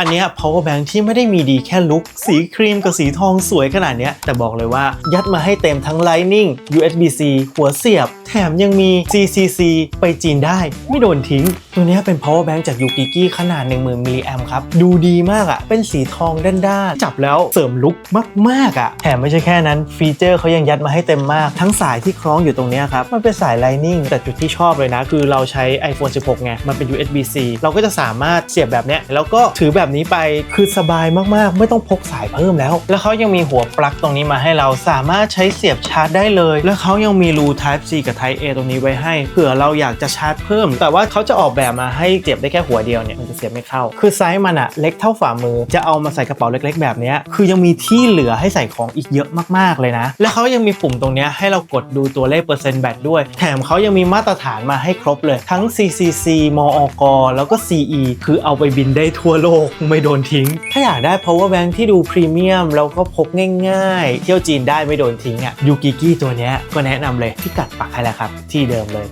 อันนี้ power bank ที่ไม่ได้มีดีแค่ลุกสีครีมกับสีทองสวยขนาดนี้แต่บอกเลยว่ายัดมาให้เต็มทั้ง Lightning USB-C หัวเสียบ แถมยังมี CCC ไปจีนได้ ไม่โดนทิ้ง ตัวนี้เป็น power bank จากยูกิกิขนาด 10,000มิลลิแอมครับ ดูดีมากอะ่ะ เป็นสีทองด้านๆจับแล้วเสริมลุกมากๆอะ่ะ แถมไม่ใช่แค่นั้น ฟีเจอร์เขายังยัดมาให้เต็มมาก ทั้งสายที่คล้องอยู่ตรงนี้ครับมันเป็นสาย Lightning แต่จุดที่ชอบเลยนะ คือเราใช้ iPhone 16ไงมันเป็น USB-C เราก็จะสามารถเสียบแบบเนี้ยแล้วก็ถือแบบนี้ไปคือสบายมากๆ ไม่ต้องพกสายเพิ่มแล้ว แล้วเขายังมีหัวปลั๊กตรงนี้มาให้เราสามารถใช้เสียบชาร์จได้เลย แล้วเขายังมีรู Type C กับ Type A ตรงนี้ไว้ให้เผื่อเราอยากจะชาร์จเพิ่ม แต่ว่าเขาจะออกแบบมาให้เสียบได้แค่หัวเดียวเนี่ยมันจะเสียบไม่เข้า คือไซส์มันอะเล็กเท่าฝ่ามือ จะเอามาใส่กระเป๋าเล็ก ๆ แบบนี้คือยังมีที่เหลือให้ใส่ของอีกเยอะมากๆเลยนะ แล้วเขายังมีปุ่มตรงนี้ให้เรากดดูตัวเลขเปอร์เซ็นต์แบตด้วย แถมเขายังมีมาตรฐานมาให้ครบเลยทั้ง CCC มอกแล้วก็ CE คือเอาไปบินได้ทั่วโลกไม่โดนทิ้ง ถ้าอยากได้ power bank ที่ดูพรีเมียมแล้วก็พกง่ายๆ เที่ยวจีนได้ไม่โดนทิ้งอะยูกิกี้ตัวเนี้ยก็แนะนำเลยพิกัดปักให้แล้วครับ ที่เดิมเลย